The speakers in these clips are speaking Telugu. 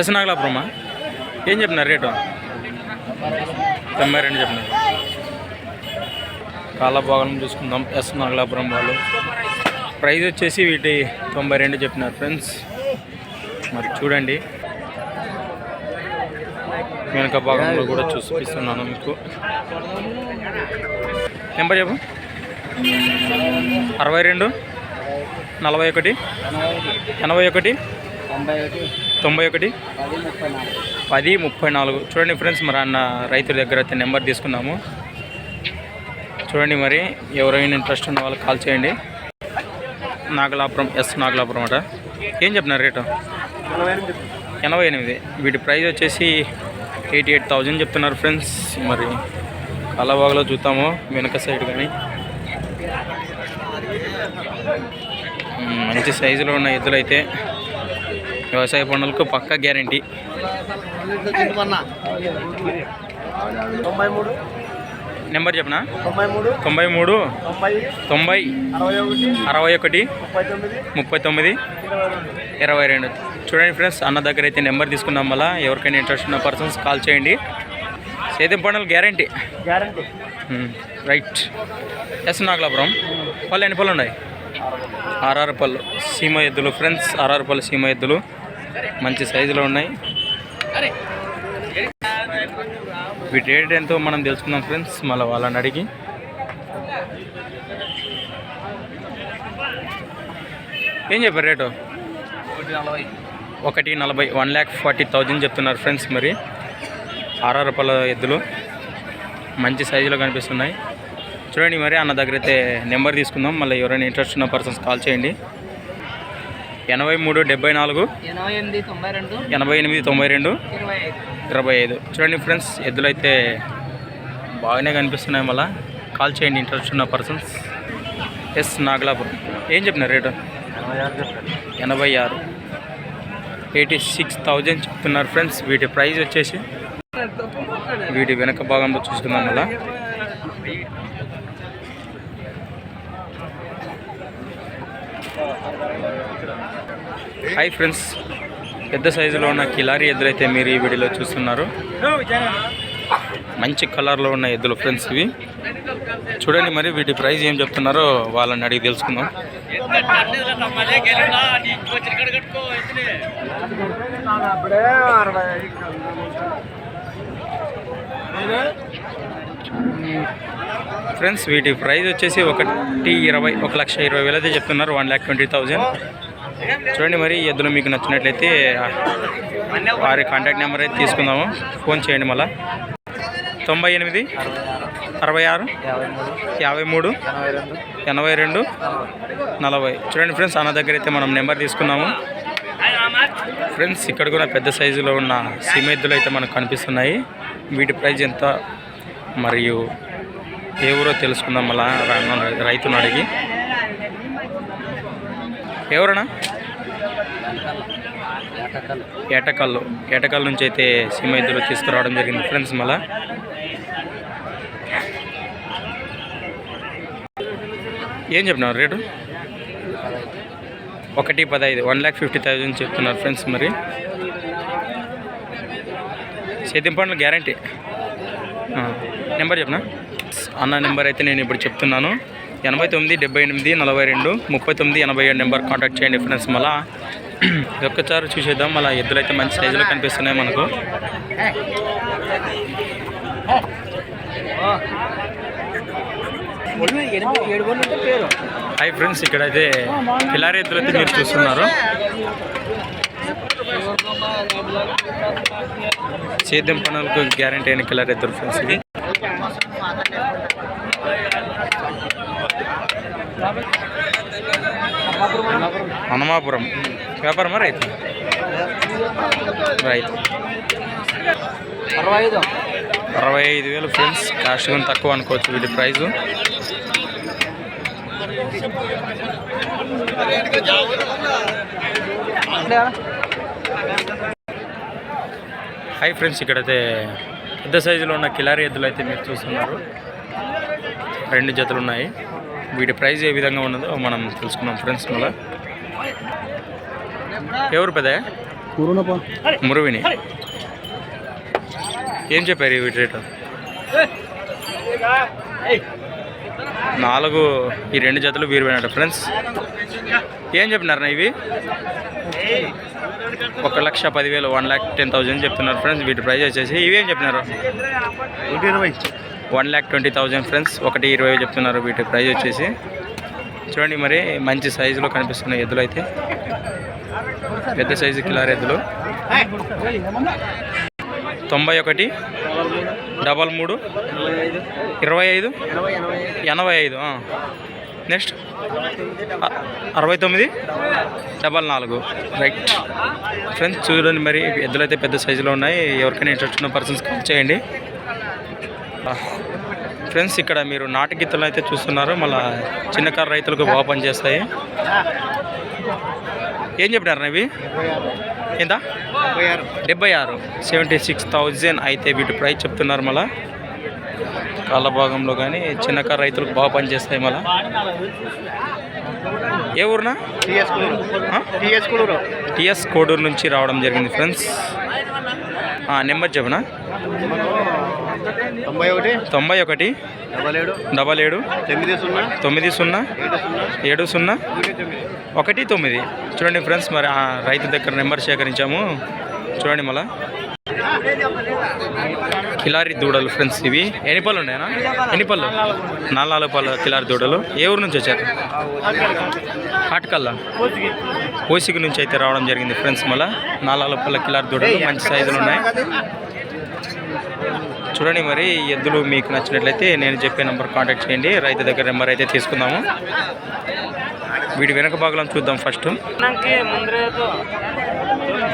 ఎస్ నాగలాపురమా ఏం చెప్పినారు రేటు? తొంభై రెండు చెప్పినారు. కాళ్ళ చూసుకుందాం. ఎస్ నాగలాపురం వాళ్ళు. ప్రైస్ వచ్చేసి వీటి తొంభై రెండు చెప్పినారు ఫ్రెండ్స్. మరి చూడండి. వెనుక భాగంలో కూడా చూపిస్తున్నాను మీకు. నెంబర్ చెప్పు. అరవై రెండు నలభై ఒకటి ఎనభై ఒకటి తొంభై ఒకటి పది ముప్పై నాలుగు. చూడండి ఫ్రెండ్స్ మరి అన్న రైతుల దగ్గర అయితే నెంబర్ తీసుకున్నాము చూడండి మరి ఎవరైనా ఇంట్రెస్ట్ ఉన్న వాళ్ళు కాల్ చేయండి. నాగలాపురం ఎస్ నాగలాపురం అట. ఏం చెప్పినారు రేటు? ఎనభై ఎనిమిది. వీటి ప్రైస్ వచ్చేసి ఎయిటీ ఎయిట్ థౌజండ్ చెప్తున్నారు ఫ్రెండ్స్. మరి కలబాగలో చూద్దాము వెనక సైడ్ కానీ. మంచి సైజులో ఉన్న ఎద్దులు అయితే వ్యవసాయ పనులకు పక్కా గ్యారంటీ. తొంభై మూడు. నెంబర్ చెప్పనా? తొంభై మూడు. తొంభై మూడు. తొంభై. తొంభై. అరవై ఒకటి. ముప్పై తొమ్మిది. ముప్పై తొమ్మిది. ఇరవై రెండు. చూడండి ఫ్రెండ్స్ అన్న దగ్గర అయితే నెంబర్ తీసుకున్నాం వల్ల ఎవరికైనా ఇంట్రెస్ట్ ఉన్న పర్సన్స్ కాల్ చేయండి. సేద్యం పనులు guarantee. Guarantee. Right. Yes Nagalapuram. పళ్ళు ఎన్ని పళ్ళు ఉన్నాయి? ఆర్ఆర్ పళ్ళు. సీమ ఎద్దులు ఫ్రెండ్స్ ఆర్ఆర్ పళ్ళు సీమ ఎద్దులు. మంచి సైజులో ఉన్నాయి. వీటి రేట్ ఎంతో మనం తెలుసుకుందాం ఫ్రెండ్స్. మళ్ళీ వాళ్ళని అడిగి. ఏం చెప్పారు రేటు? ఒకటి నలభై. ఒకటి నలభై. వన్ ల్యాక్ ఫార్టీ థౌజండ్ చెప్తున్నారు ఫ్రెండ్స్ మరి. ఆర్ఆర్ పళ్ళ ఎద్దులు. మంచి సైజులో కనిపిస్తున్నాయి. చూడండి మరి అన్న దగ్గర అయితే నెంబర్ తీసుకుందాం. మళ్ళీ ఎవరైనా ఇంట్రెస్ట్ ఉన్న పర్సన్స్ కాల్ చేయండి. ఎనభై మూడు డెబ్బై నాలుగు ఎనభై ఎనిమిది తొంభై రెండు ఇరవై ఐదు. చూడండి ఫ్రెండ్స్ ఎద్దులు అయితే బాగానే కనిపిస్తున్నాయి మళ్ళీ. కాల్ చేయండి ఇంట్రెస్ట్ ఉన్న పర్సన్స్ ఎస్ నాగలాపురం. ఏం చెప్పినారు రేటు? ఎనభై ఆరు. ఎయిటీ సిక్స్ థౌజండ్ చెప్తున్నారు ఫ్రెండ్స్ వీటి ప్రైస్ వచ్చేసి వీటి వెనక భాగంలో చూస్తున్నాం మళ్ళా. హాయ్ ఫ్రెండ్స్ పెద్ద సైజులో ఉన్న కిలారీ ఎద్దులైతే మీరు ఈ వీడియోలో చూస్తున్నారు. మంచి కలర్లో ఉన్న ఎద్దులు ఫ్రెండ్స్ ఇవి. చూడండి మరి వీటి ప్రైస్ ఏం చెప్తున్నారో వాళ్ళని అడిగి తెలుసుకుందాం. అప్పుడే అరవై ఫ్రెండ్స్ వీటి ప్రైస్ వచ్చేసి ఒకటి ఇరవై ఒక లక్ష ఇరవై వేలు అయితే చెప్తున్నారు. One lakh twenty thousand. చూడండి మరి ఈ ఎద్దులు మీకు నచ్చినట్లయితే వారి కాంటాక్ట్ నెంబర్ అయితే తీసుకుందాము. ఫోన్ చేయండి మళ్ళీ. తొంభై ఎనిమిది అరవై ఆరు యాభై మూడు ఎనభై రెండు ఎనభై రెండు నలభై. చూడండి ఫ్రెండ్స్ అన్న దగ్గర అయితే మనం నెంబర్ తీసుకున్నాము. ఫ్రెండ్స్ ఇక్కడ కూడా పెద్ద సైజులో ఉన్న సిమెద్దులు అయితే మనకు కనిపిస్తున్నాయి. వీటి ప్రైజ్ ఎంత మరియు ఏ ఊరో తెలుసుకుందాం మళ్ళా రైతును అడిగి. ఎవరన్నా? ఏటకల్లు. ఏటకల్ నుంచి అయితే సిమెద్దులు తీసుకురావడం జరిగింది ఫ్రెండ్స్ మళ్ళా. ఏం చెప్పినారు రేటు? ఒకటి పదహైదు వన్ ల్యాక్ ఫిఫ్టీ థౌజండ్ చెప్తున్నారు ఫ్రెండ్స్ మరి. సేద్యం పండ్లు గ్యారంటీ నెంబర్ చెప్పనా? అన్న నెంబర్ అయితే నేను ఇప్పుడు చెప్తున్నాను. ఎనభై తొమ్మిది డెబ్బై ఎనిమిది నలభై రెండు ముప్పై తొమ్మిది ఎనభై ఏడు నెంబర్ కాంటాక్ట్ చేయండి ఫ్రెండ్స్ మళ్ళా ఒక్కసారి చూసేద్దాం. మళ్ళీ ఎద్దులు అయితే మంచి సైజులో కనిపిస్తున్నాయి మనకు. హాయ్ ఫ్రెండ్స్ ఇక్కడైతే పిల్లారి ఎద్దులు అయితే మీరు చూస్తున్నారు. సేద్యం పనులకు గ్యారంటీ అయిన కిలారీ ఎద్దులు ఫ్రెండ్స్ ఇది హనుమాపురం. వ్యాపారమా రైతు? రైతు. అరవై ఐదు అరవై ఐదు వేలు ఫ్రెండ్స్ కాస్ట్ కూడా తక్కువ అనుకోవచ్చు వీటి ప్రైజు హాయ్ ఫ్రెండ్స్ ఇక్కడైతే పెద్ద సైజులో ఉన్న కిలారీ ఎద్దులు అయితే మీరు చూస్తున్నారు. రెండు జతలు ఉన్నాయి. వీటి ప్రైస్ ఏ విధంగా ఉన్నదో మనం తెలుసుకున్నాం ఫ్రెండ్స్ మళ్ళా. ఎవరు పెద్ద మురువిని. ఏం చెప్పారు వీటి రేటు? నాలుగు ఈ రెండు జతలు వీరు పోయినట్టు ఫ్రెండ్స్ ఏం చెప్పినారు ఇవి? ఒక లక్ష పదివేలు వన్ ల్యాక్ టెన్ థౌజండ్ చెప్తున్నారు ఫ్రెండ్స్. వీటి ప్రైస్ వచ్చేసి ఇవేం చెప్పినారు? One lakh twenty thousand friends. ఒకటి ఇరవై చెప్తున్నారు వీటి ప్రైస్ వచ్చేసి. చూడండి మరి మంచి సైజులో కనిపిస్తున్నాయి ఎద్దులు అయితే. పెద్ద సైజు కిలార్ ఎద్దులు. తొంభై ఒకటి డబల్ మూడు ఇరవై ఐదు ఎనభై ఐదు. నెక్స్ట్. అరవై తొమ్మిది? డబల్ నాలుగు. రైట్. ఫ్రెండ్స్ చూడండి మరి ఎద్దులు అయితే పెద్ద సైజులో ఉన్నాయి. ఎవరికైనా ఇంట్రెస్ట్ ఉన్న పర్సన్స్ కాల్ చేయండి. ఫ్రెండ్స్ ఇక్కడ మీరు నాటు గిత్తలు అయితే చూస్తున్నారు. మళ్ళీ చిన్నకారు రైతులకు బాగా పనిచేస్తాయి. ఏం చెప్పినారు ఇవి ఎంత? డెబ్బై ఆరు. సెవెంటీ సిక్స్ థౌజండ్ అయితే వీటి ప్రైస్ చెప్తున్నారు మళ్ళీ. కాళ్ళ భాగంలో కానీ చిన్నకారు రైతులకు బాగా పనిచేస్తాయి మళ్ళా? ఏ ఊరునా? T S Koduru. నుంచి రావడం జరిగింది ఫ్రెండ్స్. నెంబర్ చెప్పనా? తొంభై ఒకటి. తొంభై ఒకటి. డబల్ ఏడు. డబల్ ఏడు. తొమ్మిది సున్నా. తొమ్మిది సున్నా. ఏడు సున్నా. ఒకటి తొమ్మిది. ఒకటి తొమ్మిది. చూడండి ఫ్రెండ్స్ మరి ఆ రైతు దగ్గర నెంబర్ సేకరించాము. చూడండి మళ్ళా. కిలారి దూడలు ఫ్రెండ్స్ ఇవి. ఎన్ని పళ్ళు ఉన్నాయనా ఎన్ని పళ్ళు? నాలుగు పళ్ళు కిలారి దూడలు. ఏ ఊరు నుంచి వచ్చారు? కాటకల్లా ఓసికి నుంచి అయితే రావడం జరిగింది ఫ్రెండ్స్ మళ్ళీ. నాలుగు పళ్ళ కిలారి దూడలు మంచి సైజులు ఉన్నాయి. చూడండి మరి ఎద్దులు మీకు నచ్చినట్లయితే నేను చెప్పే నెంబర్ కాంటాక్ట్ చేయండి. రైతు దగ్గర నెంబర్ అయితే తీసుకుందాము. వీడి వెనక భాగంలో చూద్దాం ఫస్ట్.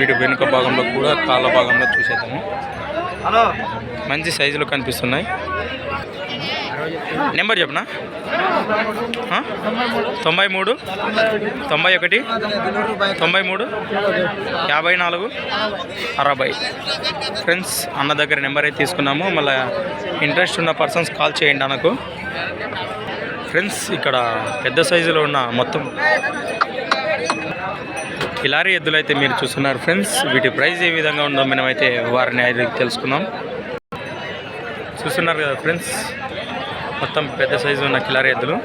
వీడి వెనుక భాగంలో కూడా కాళ్ళ భాగంలో చూసేద్దాము. హలో. మంచి సైజులో కనిపిస్తున్నాయి. నెంబర్ చెప్పనా? తొంభై మూడు? తొంభై ఒకటి? తొంభై మూడు? యాభై నాలుగు? అరవై. ఫ్రెండ్స్ అన్న దగ్గర నెంబర్ అయితే తీసుకున్నాము. మళ్ళీ ఇంట్రెస్ట్ ఉన్న పర్సన్స్ కాల్ చేయండి అన్నకు. ఫ్రెండ్స్ ఇక్కడ పెద్ద సైజులో ఉన్న మొత్తం కిలారీ ఎద్దులు అయితే మీరు చూస్తున్నారు ఫ్రెండ్స్. వీటి ప్రైస్ ఏ విధంగా ఉందో మనమైతే వారిని అయితే తెలుసుకుందాం. చూస్తున్నారు కదా ఫ్రెండ్స్ మొత్తం పెద్ద సైజు ఉన్న కిలారీ ఎద్దులు.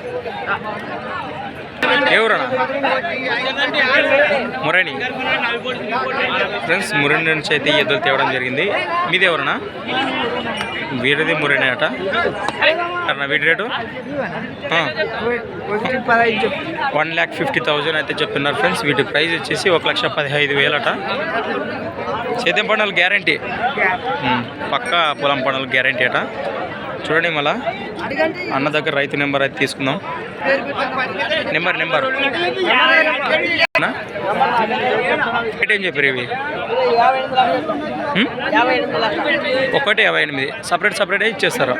ఎవరన్నా మురణి ఫ్రెండ్స్ మురణి నుంచి అయితే ఈ ఎద్దులు తేవడం జరిగింది. మీది ఎవరన్నా? వీరిది మురణి అట. అన్న వీటి rate? One lakh fifty thousand అయితే చెప్తున్నారు ఫ్రెండ్స్. వీటి ప్రైస్ వచ్చేసి ఒక లక్ష పదిహైదు వేలట సేద్యం పండుగలు గ్యారంటీ. పక్క పొలం పండుగలు గ్యారంటీ అట. చూడండి మళ్ళా. అన్న దగ్గర రైతు నెంబర్ అయితే తీసుకుందాం. Number number. రేట్ ఏం చెప్పారు ఇవి? ఒకటి యాభై ఎనిమిది. సపరేట్ సపరేట్ ఇచ్చేస్తారు.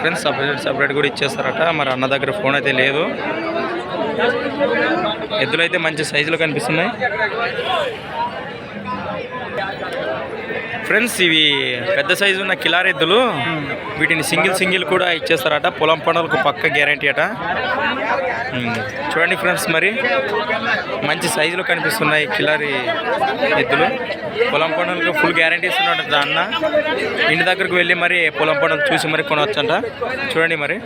ఫ్రెండ్స్ సపరేట్ సపరేట్ కూడా ఇచ్చేస్తారట. మరి అన్న దగ్గర ఫోన్ అయితే లేదు. ఎద్దులు అయితే మంచి సైజులో కనిపిస్తున్నాయి. ఫ్రెండ్స్ ఇవి పెద్ద సైజు ఉన్న కిలారెద్దులు. వీటిని సింగిల్ సింగిల్ కూడా ఇచ్చేస్తారట. పొలం పనులకు పక్క గ్యారంటీ అట. చూడండి ఫ్రెండ్స్ మరి. మంచి సైజులో కనిపిస్తున్నాయి కిలారి ఎద్దులు. పొలం పనులకు ఫుల్ గ్యారంటీ ఇస్తున్నాడు అన్న. ఇంటి దగ్గరకు వెళ్ళి మరి పొలం పనులు చూసి మరి కొనవచ్చంట. చూడండి మరి.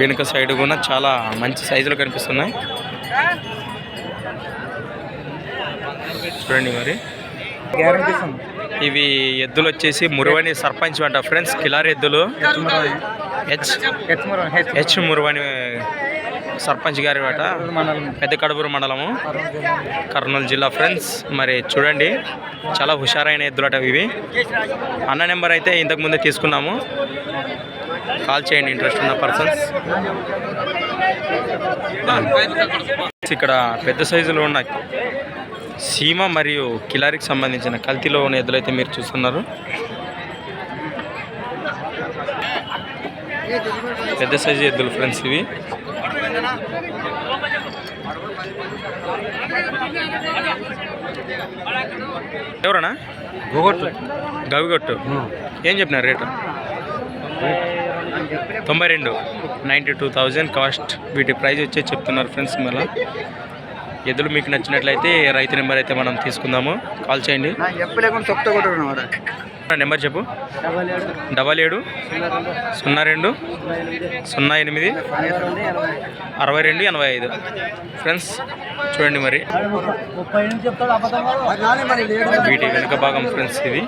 వెనుక సైడ్ కూడా చాలా మంచి సైజులో కనిపిస్తున్నాయి. చూడండి మరి. ఇవి ఎద్దులు వచ్చేసి మురువని సర్పంచ్ అంట ఫ్రెండ్స్ కిలారి ఎద్దులు. హెచ్ హెచ్ మురువని సర్పంచ్ గారి అట పెద్ద కడుపురు మండలము. కర్నూలు జిల్లా ఫ్రెండ్స్ మరి చూడండి చాలా హుషారైన ఎద్దులట ఇవి. అన్న నెంబర్ అయితే ఇంతకు ముందే తీసుకున్నాము. కాల్ చేయండి ఇంట్రెస్ట్ ఉన్న పర్సన్స్. ఇక్కడ పెద్ద సైజులో ఉన్న సీమ మరియు కిలారికి సంబంధించిన కల్తీలో ఉన్న ఎద్దులైతే మీరు చూస్తున్నారు. పెద్ద సైజు ఎద్దులు ఫ్రెండ్స్ ఇవి. ఎవరన్నా? గవిగొట్టు. ఏం చెప్పినారు రేటు? తొంభై రెండు. Ninety two thousand cost. వీటి ప్రైస్ వచ్చి చెప్తున్నారు ఫ్రెండ్స్ మళ్ళీ. ఎద్దులు మీకు నచ్చినట్లయితే రైతు నెంబర్ అయితే మనం తీసుకుందాము. కాల్ చేయండి. నెంబర్ చెప్పు. డబల్ ఏడు. సున్నా రెండు. సున్నా ఎనిమిది. అరవై రెండు ఎనభై ఐదు. ఫ్రెండ్స్ చూడండి మరి. వీటి వెనుక భాగం ఫ్రెండ్స్ ఇది.